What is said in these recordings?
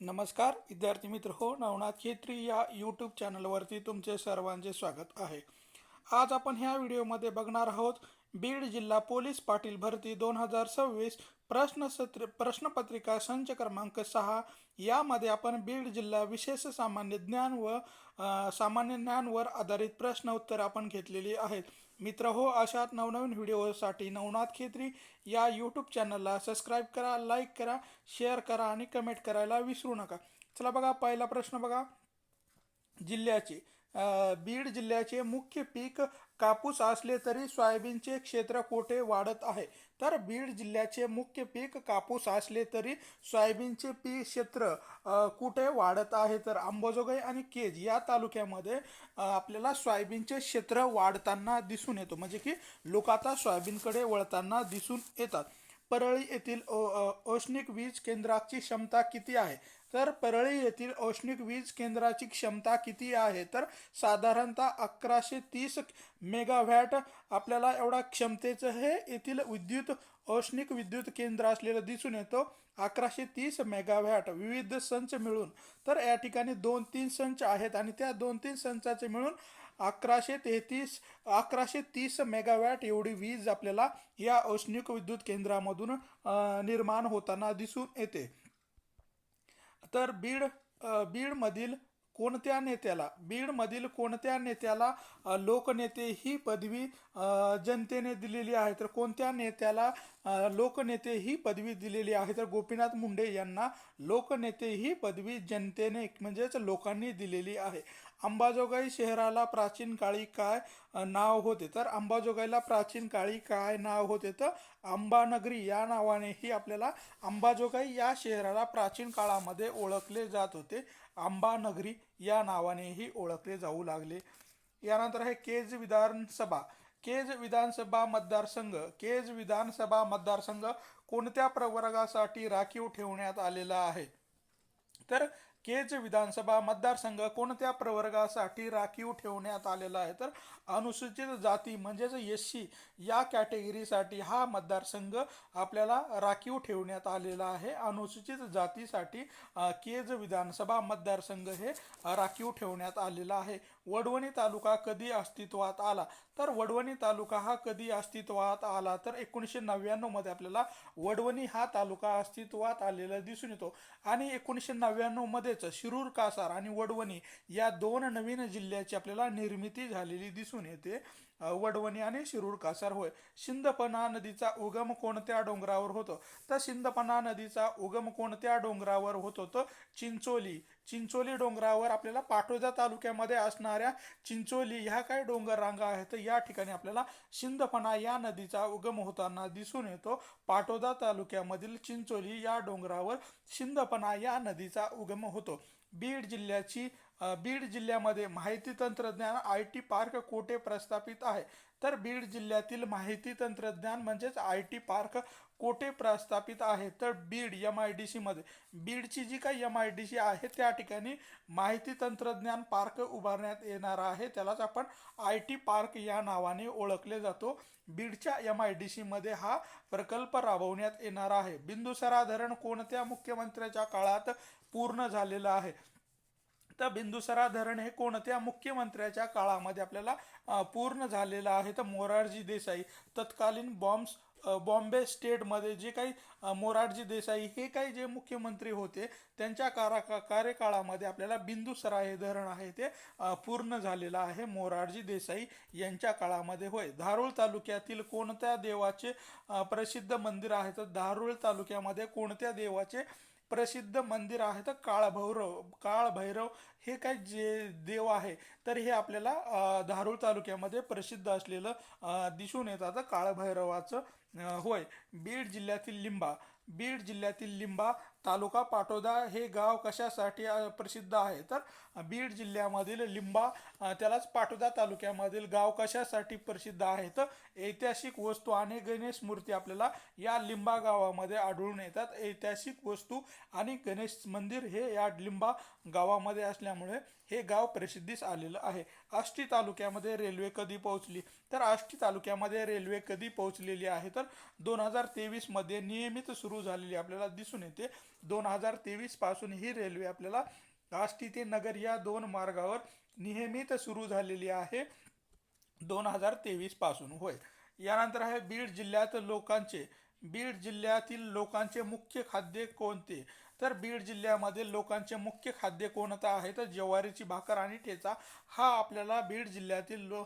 नमस्कार विद्यार्थी मित्र हो नवनाथ खेत्री या यूट्यूब चॅनलवरती तुमचे सर्वांचे स्वागत आहे. आज आपण ह्या व्हिडिओमध्ये बघणार आहोत बीड जिल्हा पोलीस पाटील भरती दोन हजार सव्वीस प्रश्नसत्र प्रश्नपत्रिका संच क्रमांक सहा. यामध्ये आपण बीड जिल्हा विशेष सामान्य ज्ञान व सामान्य ज्ञानवर आधारित प्रश्न उत्तर आपण घेतलेली आहेत. मित्र हो अशात नवनवीन व्हिडिओसाठी नवनाथ खेत्री या यूट्यूब चॅनलला सबस्क्राईब करा लाईक करा शेअर करा आणि कमेंट करायला विसरू नका. चला बघा पहिला प्रश्न बघा. जिल्ह्याचे बीड जिल्ह्याचे मुख्य पीक कापूस असले तरी सोयाबीनचे क्षेत्र कोठे वाढत आहे? तर बीड जिल्ह्याचे मुख्य पीक कापूस असले तरी सोयाबीनचे पीक क्षेत्र कुठे वाढत आहे? तर अंबाजोगाई आणि केज या तालुक्यामध्ये आपल्याला सोयाबीनचे क्षेत्र वाढताना दिसून येतो. म्हणजे की लोक आता सोयाबीनकडे वळताना दिसून येतात. परळी येथील औष्णिक वीज केंद्राची क्षमता किती आहे? तर परळी येथील औष्णिक वीज केंद्राची क्षमता किती आहे? तर साधारणतः अकराशे तीस मेगावॅट आपल्याला एवढा क्षमतेचं हे येथील विद्युत औष्णिक विद्युत केंद्र असलेलं दिसून येतो. अकराशे तीस मेगावॅट विविध संच मिळून. तर या ठिकाणी दोन तीन संच आहेत आणि त्या दोन तीन संचाचे मिळून अकराशे तेहतीस अकराशे तीस मेगावॅट एवढी वीज आपल्याला या औष्णिक विद्युत केंद्रामधून निर्माण होताना दिसून येते. तर बीड बीडमधील कोणत्या नेत्याला बीडमधील कोणत्या नेत्याला लोकनेते ही पदवी जनतेने दिलेली आहे? तर कोणत्या नेत्याला लोकनेते ही पदवी दिलेली आहे? तर गोपीनाथ मुंडे यांना लोकनेते ही पदवी जनतेने म्हणजेच लोकांनी दिलेली आहे. अंबाजोगाई शहराला प्राचीन काळी काय नाव होते? तर अंबाजोगाईला प्राचीन काळी काय नाव होते? तर अंबानगरी या नावानेही आपल्याला अंबाजोगाई या शहराला प्राचीन काळामध्ये ओळखले जात होते. अंबानगरी या नावानेही ओळखले जाऊ लागले. यानंतर आहे केज विधानसभा. केज विधानसभा मतदारसंघ. केज विधानसभा मतदारसंघ कोणत्या प्रवर्गासाठी राखीव ठेवण्यात आलेला आहे? तर केज विधानसभा मतदारसंघ कोणत्या प्रवर्गासाठी राखीव ठेवण्यात आलेला आहे? तर अनुसूचित जाती म्हणजेच एस सी या कॅटेगरीसाठी हा मतदारसंघ आपल्याला राखीव ठेवण्यात आलेला आहे. अनुसूचित जातीसाठी केज विधानसभा मतदारसंघ हे राखीव ठेवण्यात आलेला आहे. वडवणी तालुका कधी अस्तित्वात आला? तर वडवणी तालुका हा कधी अस्तित्वात आला? तर एकोणीसशे नव्याण्णवमध्ये आपल्याला वडवणी हा तालुका अस्तित्वात आलेला दिसून येतो. आणि एकोणीसशे नव्याण्णवमध्येच शिरूर कासार आणि वडवणी या दोन नवीन जिल्ह्याची आपल्याला निर्मिती झालेली दिसून येते. वडवणी आणि शिरूर कासार होय. शिंदपना नदीचा उगम कोणत्या डोंगरावर होतो? तर सिंदपना नदीचा उगम कोणत्या डोंगरावर होतो? तर चिंचोली. चिंचोली डोंगरावर आपल्याला पाटोदा तालुक्यामध्ये असणाऱ्या चिंचोली ह्या काही डोंगर रांगा आहेत? या ठिकाणी आपल्याला सिंदफणा या नदीचा उगम होताना दिसून येतो. पाटोदा तालुक्यामधील चिंचोली या डोंगरावर सिंदफणा या नदीचा उगम होतो. बीड जिल्ह्याची बीड जिल्ह्यामध्ये माहिती तंत्रज्ञान आय टी पार्क कोठे प्रस्थापित आहे? तर बीड जिल्ह्यातील माहिती तंत्रज्ञान म्हणजेच आय टी पार्क कोठे प्रस्थापित आहे? तर बीड एम आय डी सीमध्ये बीडची जी काही एम आय डी सी आहे त्या ठिकाणी माहिती तंत्रज्ञान पार्क उभारण्यात येणार आहे. त्यालाच आपण आय टी पार्क या नावाने ओळखले जातो. बीडच्या एम आय डी सीमध्ये हा प्रकल्प राबवण्यात येणार आहे. बिंदुसरा धरण कोणत्या मुख्यमंत्र्याच्या काळात पूर्ण झालेलं आहे? तर बिंदुसरा धरण हे कोणत्या मुख्यमंत्र्याच्या काळामध्ये आपल्याला पूर्ण झालेलं आहे. तर मोरारजी देसाई. तत्कालीन बॉम्ब्स बॉम्बे स्टेटमध्ये जे काही मोरारजी देसाई हे काही जे मुख्यमंत्री होते त्यांच्या कारा का- कार्यकाळामध्ये आपल्याला बिंदुसरा हे धरण आहे ते पूर्ण झालेलं आहे मोरारजी देसाई यांच्या काळामध्ये. होय धारूळ तालुक्यातील कोणत्या देवाचे प्रसिद्ध मंदिर आहे? तर धारूळ तालुक्यामध्ये कोणत्या देवाचे प्रसिद्ध मंदिर आहे तर काळभैरव काळभैरव हे काय जे देव आहे तर हे आपल्याला धारूळ धारूर तालुक्यामध्ये प्रसिद्ध असलेलं दिसून येतं. काळभैरवाचं होय बीड जिल्ह्यातील लिंबा. बीड जिल्ह्यातील लिंबा तालुका पाटोदा हे गाव कशासाठी प्रसिद्ध आहे? तर बीड जिल्ह्यामधील लिंबा त्यालाच पाटोदा तालुक्यामधील गाव कशासाठी प्रसिद्ध आहे? तर ऐतिहासिक वस्तू आणि गणेश मूर्ती आपल्याला या लिंबा गावामध्ये आढळून येतात. ऐतिहासिक वस्तू आणि गणेश मंदिर हे या लिंबा गावामध्ये असल्यामुळे हे गाव प्रसिद्धीस आलेलं आहे. आष्टी तालुक्यामध्ये रेल्वे कधी पोहोचली? तर आष्टी तालुक्यामध्ये रेल्वे कधी पोहोचलेली आहे? तर दोन हजार तेवीसमध्ये नियमित सुरू झालेली आपल्याला दिसून येते. दोन हजार तेवीसपासून ही रेल्वे आपल्याला आष्टी ते नगर या दोन मार्गावर नियमित सुरू झालेली आहे. दोन हजार तेवीसपासून होय. यानंतर आहे बीड जिल्ह्यात लोकांचे बीड जिल्ह्यातील लोकांचे मुख्य खाद्य कोणते? तर बीड जिल्ह्यामध्ये लोकांचे मुख्य खाद्य कोणतं आहे? तर ज्वारीची भाकर आणि ठेचा हा आपल्याला बीड जिल्ह्यातील लो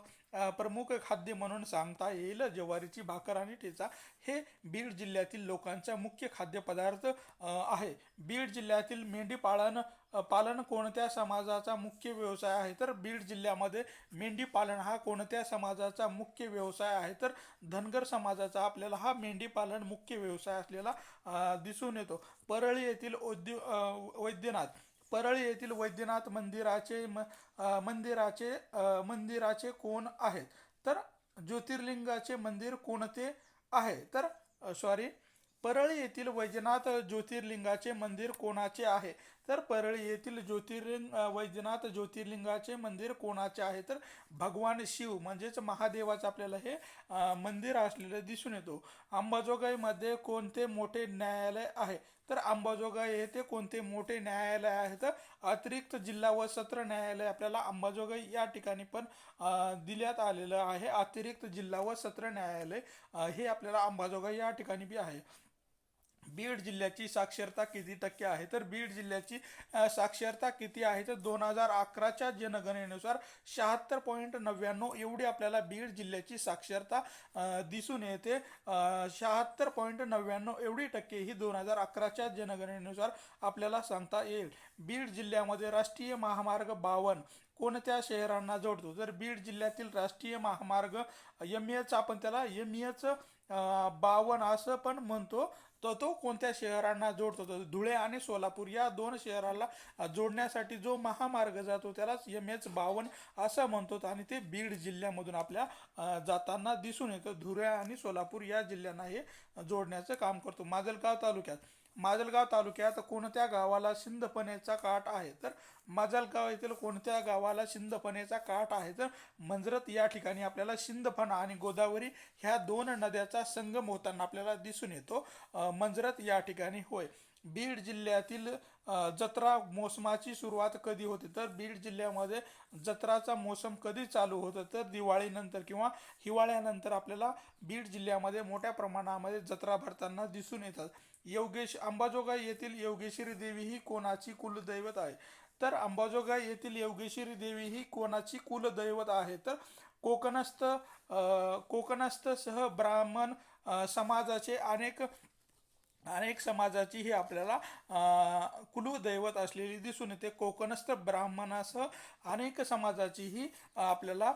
प्रमुख खाद्य म्हणून सांगता येईल. ज्वारीची भाकर आणि ठेचा हे बीड जिल्ह्यातील लोकांचा मुख्य खाद्यपदार्थ आहे. बीड जिल्ह्यातील मेंढी पालन पालन कोणत्या समाजाचा मुख्य व्यवसाय आहे? तर बीड जिल्ह्यामध्ये मेंढी पालन हा कोणत्या समाजाचा मुख्य व्यवसाय आहे? तर धनगर समाजाचा आपल्याला हा मेंढी पालन मुख्य व्यवसाय असलेला दिसून येतो. परळी येथील औद्यो वैद्यनाथ परळी येथील वैद्यनाथ मंदिराचे म- मंदिराचे मंदिराचे कोण आहेत? तर ज्योतिर्लिंगाचे मंदिर कोणते आहे? तर सॉरी परळी येथील वैजनाथ ज्योतिर्लिंगाचे मंदिर कोणाचे आहे? तर परळी येथील ज्योतिर्लिंग वैद्यनाथ वैजनाथ ज्योतिर्लिंगाचे मंदिर कोणाचे आहे? तर भगवान शिव म्हणजेच महादेवाचं आपल्याला हे मंदिर असलेलं दिसून येतो. अंबाजोगाईमध्ये कोणते मोठे न्यायालय आहे? तर अंबाजोगाई येथे कोणते मोठे न्यायालय आहेत अतिरिक्त जिल्हा व सत्र न्यायालय आपल्याला अंबाजोगाई या ठिकाणी पण दिल्यात आलेलं आहे. अतिरिक्त जिल्हा व सत्र न्यायालय हे आपल्याला अंबाजोगाई या ठिकाणी बी आहे. बीड जिल्ह्याची साक्षरता किती टक्के आहे? तर बीड जिल्ह्याची साक्षरता किती आहे? तर दोन हजार अकराच्या जनगणनेनुसार शहात्तर पॉईंट नव्याण्णव एवढी आपल्याला बीड जिल्ह्याची साक्षरता दिसून येते. शहात्तर पॉईंट नव्याण्णव एवढी टक्के ही दोन हजार अकराच्या जनगणनेनुसार आपल्याला सांगता येईल. बीड जिल्ह्यामध्ये राष्ट्रीय महामार्ग बावन कोणत्या शहरांना जोडतो? तर बीड जिल्ह्यातील राष्ट्रीय महामार्ग एम एच आपण त्याला एम एच बावन असं पण म्हणतो. तर तो कोणत्या शहरांना जोडतो? तर धुळे आणि सोलापूर या दोन शहराला जोडण्यासाठी जो महामार्ग जातो त्यालाच एम एच बावन असं म्हणतो आणि ते बीड जिल्ह्यामधून आपल्या जाताना दिसून येतं. धुळे आणि सोलापूर या जिल्ह्यांना हे जोडण्याचं काम करतो. माजलगाव तालुक्यात माजलगाव तालुक्यात कोणत्या गावाला सिंधपनेचा काठ आहे? तर माजलगाव येथील कोणत्या गावाला सिंधपनेचा काठ आहे? तर मंजरत या ठिकाणी आपल्याला सिंधफणा आणि गोदावरी ह्या दोन नद्याचा संगम होताना आपल्याला दिसून येतो. मंजरत या ठिकाणी होय. बीड जिल्ह्यातील जत्रा मोसमाची सुरुवात कधी होते? तर बीड जिल्ह्यामध्ये जत्राचा मोसम कधी चालू होतं? तर दिवाळीनंतर किंवा हिवाळ्यानंतर आपल्याला बीड जिल्ह्यामध्ये मोठ्या प्रमाणामध्ये जत्रा भरताना दिसून येतात. योगेश अंबाजोगाई येथील योगेश्वरी देवी ही कोणाची कुलदैवत आहे? तर अंबाजोगाई येथील योगेश्वरी देवी ही कोणाची कुलदैवत आहे? तर कोकणस्थ कोकणस्थसह कोकणस्थ सह ब्राह्मण समाजाचे अनेक अनेक समाजाची ही आपल्याला कुलदैवत असलेली दिसून येते. कोकणस्थ ब्राह्मणासह अनेक समाजाची ही आपल्याला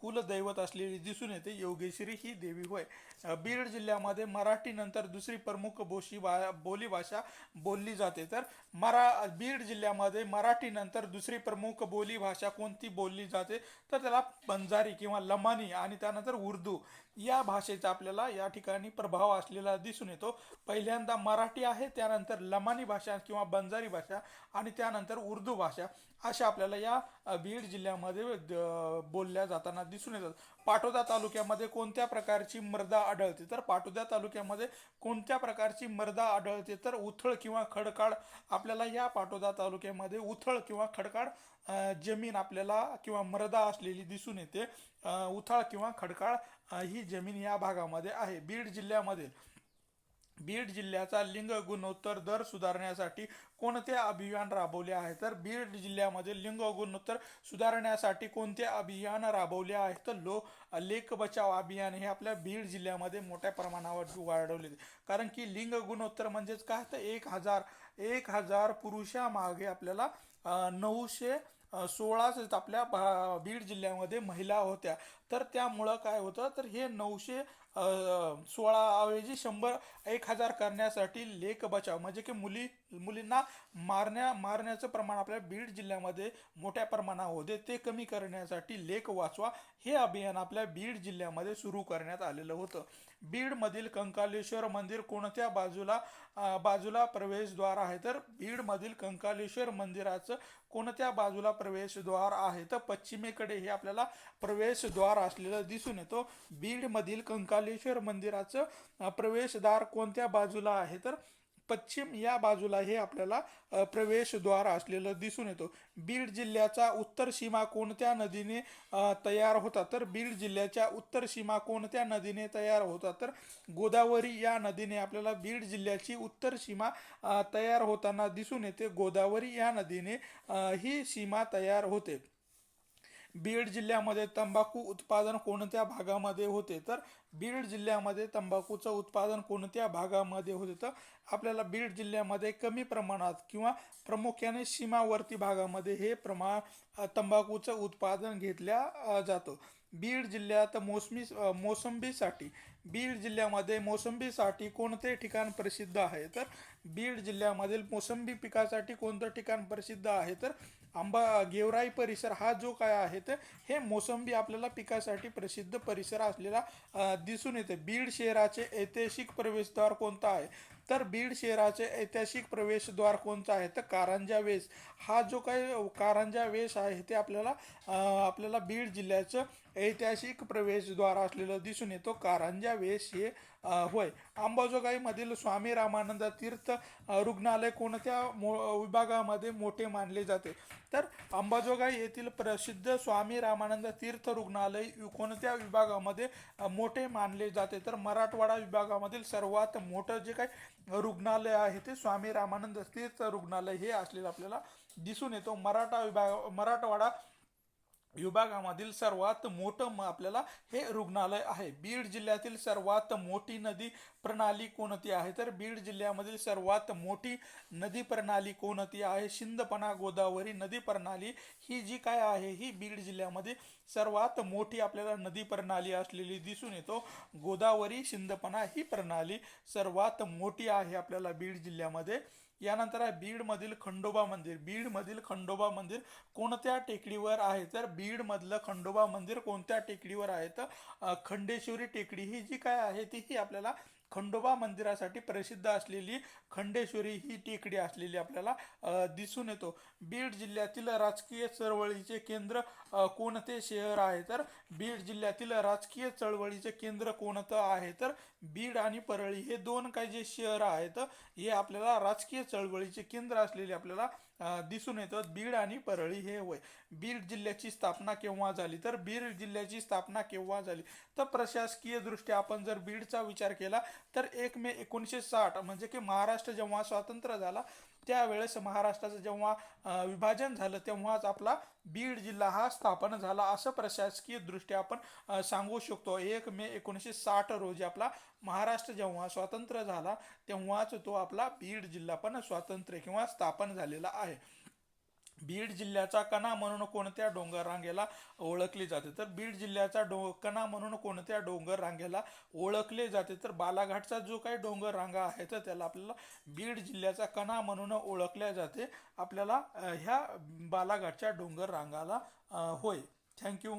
कुलदैवत असलेली दिसून येते. योगेश्वरी ही देवी होय. बीड जिल्ह्यामध्ये मराठीनंतर दुसरी प्रमुख बोशी बा बोलीभाषा बोलली जाते. तर मरा बीड जिल्ह्यामध्ये मराठीनंतर दुसरी प्रमुख बोलीभाषा कोणती बोलली जाते? तर त्याला बंजारी किंवा लमानी आणि त्यानंतर उर्दू या भाषेचा आपल्याला या ठिकाणी प्रभाव असलेला दिसून येतो. पहिल्या पहिल्यांदा मराठी आहे त्यानंतर लमानी भाषा किंवा बंजारी भाषा आणि त्यानंतर उर्दू भाषा अशा आपल्याला या बीड जिल्ह्यामध्ये द- बोलल्या जाताना दिसून येतात. पाटोदा तालुक्यामध्ये कोणत्या प्रकारची मृदा आढळते? तर पाटोदा तालुक्यामध्ये कोणत्या प्रकारची मृदा आढळते? तर उथळ किंवा खडकाळ आपल्याला या पाटोदा तालुक्यामध्ये उथळ किंवा खडकाळ जमीन आपल्याला किंवा मृदा असलेली दिसून येते. उथळ किंवा खडकाळ ही जमीन या भागामध्ये आहे. बीड जिल्ह्यामध्ये बीड जिल्ह्याचा लिंग गुणोत्तर दर सुधारण्यासाठी कोणते अभियान राबवले आहे? तर बीड जिल्ह्यामध्ये लिंग गुणोत्तर सुधारण्यासाठी कोणते अभियान राबवले आहे? तर लो लेख बचाव अभियान हे आपल्या बीड जिल्ह्यामध्ये मोठ्या प्रमाणावर वाढवले. कारण की लिंग गुणोत्तर म्हणजेच काय? तर एक हजार एक हजार पुरुषामागे आपल्याला नऊशे सोळाच आपल्या भा- बीड जिल्ह्यामध्ये महिला होत्या. तर त्यामुळं काय होतं? तर हे नऊशे सोळा ऐवजी शंभर एक हजार करण्यासाठी लेख बचाव. म्हणजे की मुली मुलींना मारण्या मारण्याचं प्रमाण आपल्या बीड जिल्ह्यामध्ये मोठ्या प्रमाणावर होते ते कमी करण्यासाठी लेख वाचवा हे अभियान आपल्या बीड जिल्ह्यामध्ये सुरू करण्यात आलेलं होतं. बीडमधील कंकालेश्वर मंदिर कोणत्या बाजूला बाजूला प्रवेशद्वार आहे? तर बीडमधील कंकालेश्वर मंदिराचं कोणत्या बाजूला प्रवेशद्वार आहे? तर पश्चिमेकडे हे आपल्याला प्रवेशद्वार असलेलं दिसून येतो. बीडमधील कंकालेश्वर मंदिराचं प्रवेशद्वार कोणत्या बाजूला आहे? तर पश्चिम या बाजूला हे आपल्याला प्रवेशद्वार असलेलं दिसून येतो. बीड जिल्ह्याचा उत्तर सीमा कोणत्या नदीने तयार होता? तर बीड जिल्ह्याच्या उत्तर सीमा कोणत्या नदीने तयार होता? तर गोदावरी या नदीने आपल्याला बीड जिल्ह्याची उत्तर सीमा तयार होताना दिसून येते. गोदावरी या नदीने ही सीमा तयार होते. बीड जिल्ह्यामध्ये तंबाखू उत्पादन कोणत्या भागामध्ये होते? तर बीड जिल्ह्यामध्ये तंबाखूचं उत्पादन कोणत्या भागामध्ये होते? तर आपल्याला बीड जिल्ह्यामध्ये कमी प्रमाणात किंवा प्रामुख्याने सीमावर्ती भागामध्ये हे प्रमाण तंबाखूचं उत्पादन घेतल्या जातं. बीड जिल्ह्यात मोसमी मोसंबीसाठी बीड जिल्ह्यामध्ये मोसंबीसाठी कोणते ठिकाण प्रसिद्ध आहे? तर बीड जिल्ह्यामधील मोसंबी पिकासाठी कोणतं ठिकाण प्रसिद्ध आहे? तर आंबा गेवराई परिसर हा जो काय आहे तर हे मोसंबी आपल्याला पिकासाठी प्रसिद्ध परिसर असलेला दिसून येते. बीड शहराचे ऐतिहासिक प्रवेशद्वार कोणता आहे? तर बीड शहराचे ऐतिहासिक प्रवेशद्वार कोणतं आहे? तर कारंजा वेस. हा जो काही कारंजा वेस आहे ते आपल्याला आपल्याला बीड जिल्ह्याचं ऐतिहासिक प्रवेशद्वार असलेलं दिसून येतो. कारंजा वेस हे होय. अंबाजोगाईमधील स्वामी रामानंद तीर्थ रुग्णालय कोणत्या मो विभागामध्ये मोठे मानले जाते? तर अंबाजोगाई येथील प्रसिद्ध स्वामी रामानंद तीर्थ रुग्णालय कोणत्या विभागामध्ये मोठे मानले जाते? तर मराठवाडा विभागामधील सर्वात मोठं जे काही रुग्णालय आहे ते स्वामी रामानंद तीर्थ रुग्णालय हे असलेलं आपल्याला दिसून येतो. मराठा विभाग मराठवाडा विभागामधील सर्वात मोठं आपल्याला हे रुग्णालय आहे. बीड जिल्ह्यातील सर्वात मोठी नदी प्रणाली कोणती आहे? तर बीड जिल्ह्यामधील सर्वात मोठी नदी प्रणाली कोणती आहे? शिंदपणा गोदावरी नदी प्रणाली ही जी काय आहे? ही बीड जिल्ह्यामध्ये सर्वात मोठी आपल्याला नदी प्रणाली असलेली दिसून येतो. गोदावरी शिंदपणा ही प्रणाली सर्वात मोठी आहे आपल्याला बीड जिल्ह्यामध्ये. यानंतर आहे बीडमधील खंडोबा मंदिर. बीडमधील खंडोबा मंदिर कोणत्या टेकडीवर आहे? तर बीडमधलं खंडोबा मंदिर कोणत्या टेकडीवर आहे? तर खंडेश्वरी टेकडी ही जी काय आहे ती ही आपल्याला खंडोबा मंदिरासाठी प्रसिद्ध असलेली खंडेश्वरी ही टेकडी असलेली आपल्याला दिसून येतो. बीड जिल्ह्यातील राजकीय चळवळीचे केंद्र कोणते शहर आहे? तर बीड जिल्ह्यातील राजकीय चळवळीचे केंद्र कोणतं आहे? तर बीड आणि परळी हे दोन काही जे शहर आहेत हे आपल्याला राजकीय चळवळीचे केंद्र असलेले आपल्याला दिसून येतात बीड आणि परळी हे होय बीड जिल्ह्याची स्थापना केव्हा झाली? तर बीड जिल्ह्याची स्थापना केव्हा झाली? तर प्रशासकीय दृष्ट्या आपण जर बीडचा विचार केला तर एक मे एकोणीसशे साठ म्हणजे की महाराष्ट्र जेव्हा स्वातंत्र्य झाला त्यावेळेस महाराष्ट्राचं जेव्हा विभाजन झालं तेव्हाच आपला बीड जिल्हा हा स्थापन झाला असं प्रशासकीय दृष्ट्या आपण सांगू शकतो. एक मे एकोणीसशे साठ रोजी आपला महाराष्ट्र जेव्हा स्वातंत्र्य झाला तेव्हाच तो आपला बीड जिल्हा पण स्वातंत्र्य किंवा स्थापन झालेला आहे. बीड जिल्ह्याचा कणा म्हणून कोणत्या डोंगर रांगेला ओळखले जाते? तर बीड जिल्ह्याचा डो कणा म्हणून कोणत्या डोंगर रांगेला ओळखले जाते? तर बालाघाटचा जो काही डोंगर रांगा आहे तर त्याला आपल्याला बीड जिल्ह्याचा कणा म्हणून ओळखल्या जाते. आपल्याला ह्या बालाघाटच्या डोंगर रांगाला होय. थँक्यू.